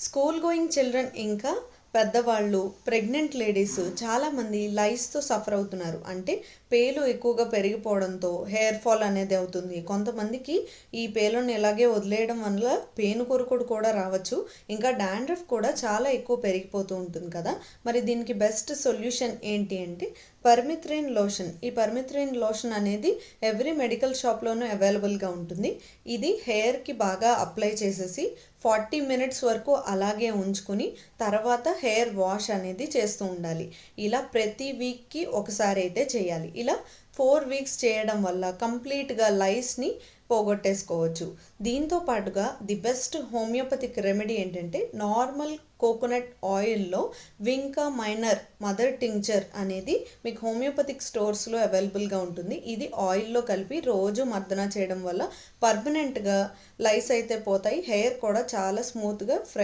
School going children ఇంకా పెద్దవాళ్ళు pregnant ladies చాలామంది లైస్తో సఫర్ అవుతున్నారు. అంటే పేలు ఎక్కువగా పెరిగిపోవడంతో హెయిర్ ఫాల్ అనేది అవుతుంది. కొంతమందికి ఈ పేలను ఇలాగే వదిలేయడం వల్ల పేను కొరుకుడు కూడా రావచ్చు. ఇంకా డాండ్రఫ్ కూడా చాలా ఎక్కువ పెరిగిపోతూ ఉంటుంది కదా. మరి దీనికి బెస్ట్ సొల్యూషన్ ఏంటి అంటే పర్మిత్రిన్ లోషన్ ఈ పర్మిత్రిన్ లోషన్ అనేది ఎవ్రీ మెడికల్ షాప్లోనూ అవైలబుల్గా ఉంటుంది. ఇది హెయిర్కి బాగా అప్లై చేసేసి ఫార్టీ మినిట్స్ వరకు అలాగే ఉంచుకుని తర్వాత హెయిర్ వాష్ అనేది చేస్తూ ఉండాలి. ఇలా ప్రతి వీక్కి ఒకసారి అయితే చేయాలి. ఇలా ఫోర్ వీక్స్ చేయడం వల్ల కంప్లీట్గా లైస్ని పోగొట్టేసుకోవచ్చు. దీంతో పాటుగా ది బెస్ట్ హోమియోపతిక్ రెమెడీ ఏంటంటే నార్మల్ కోకోనట్ ఆయిల్లో వింకా మైనర్ మదర్ టింక్చర్ అనేది మీకు హోమియోపతిక్ స్టోర్స్లో అవైలబుల్గా ఉంటుంది. ఇది ఆయిల్లో కలిపి రోజు మర్దన చేయడం వల్ల పర్మనెంట్గా లైస్ అయితే పోతాయి. హెయిర్ కూడా చాలా స్మూత్గా ఫ్రె